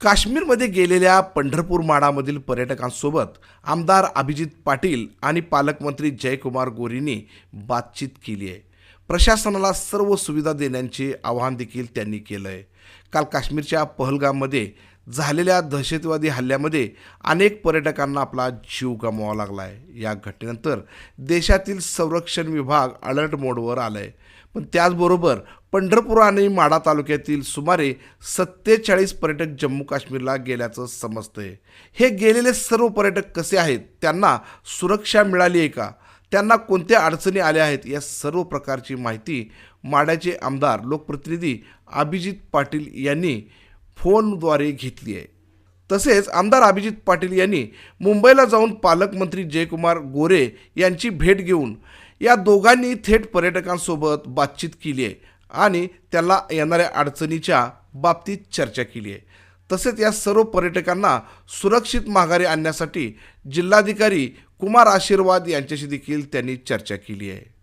काश्मीरमध्ये गेलेल्या पंढरपूर माडामधील पर्यटकांसोबत आमदार अभिजित पाटील आणि पालकमंत्री जयकुमार गोरींनी बातचीत केली आहे. प्रशासनाला सर्व सुविधा देण्याचे आवाहन देखील त्यांनी केलं आहे काल काश्मीरच्या पहलगाममध्ये झालेल्या दहशतवादी हल्ल्यामध्ये अनेक पर्यटकांना आपला जीव गमवावा लागला आहे या घटनेनंतर देशातील संरक्षण विभाग अलर्ट मोडवर आलं आहे पण त्याचबरोबर पंढरपूर आणि माडा तालुक्यातील सुमारे सत्तेचाळीस पर्यटक जम्मू काश्मीरला गेल्याचं समजतंय. हे गेलेले सर्व पर्यटक कसे आहेत? त्यांना सुरक्षा मिळाली आहे का? त्यांना कोणत्या अडचणी आल्या आहेत? या सर्व प्रकारची माहिती माड्याचे आमदार लोकप्रतिनिधी अभिजित पाटील यांनी फोनद्वारे घेतली आहे. तसेच आमदार अभिजित पाटील यांनी मुंबईला जाऊन पालकमंत्री जयकुमार गोरे यांची भेट घेऊन या दोघांनी थेट पर्यटकांसोबत बातचीत केली आहे. आणि त्याला येणाऱ्या अडचणीच्या बाबतीत चर्चा केली आहे. तसेच या सर्व पर्यटकांना सुरक्षित माघारी आणण्यासाठी जिल्हाधिकारी कुमार आशीर्वाद यांच्याशी देखील त्यांनी चर्चा केली आहे.